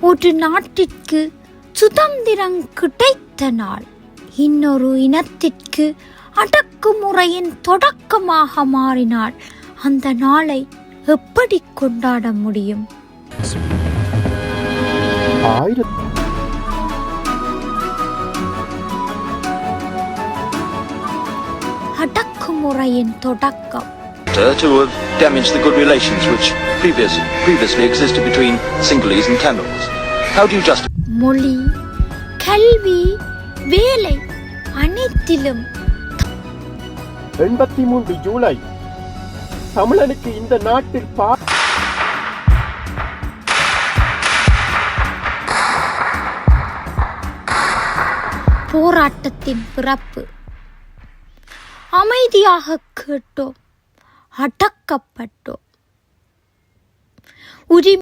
ஒரு நாட்டிற்கு சுதந்திரம் கிடைத்த நாள். இன்னொரு இனத்திற்கு அடக்குமுறையின் தொடக்கமாக மாறினாள். அந்த நாளை எப்படி கொண்டாட முடியும்? அடக்குமுறையின் தொடக்கம். To have damaged the good relations which previous, previously existed between Sinhalese and Tamils. How do you justify மொழி கல்வி வேலை அனைத்திலும் எண்பத்தி மூன்று ஜூலை தமிழனுக்கு இந்த நாட்டில் பா போராட்டத்தின் பிறப்பு அமைதியாக கேட்டோம் அடக்கப்பட்டோம் உரிமை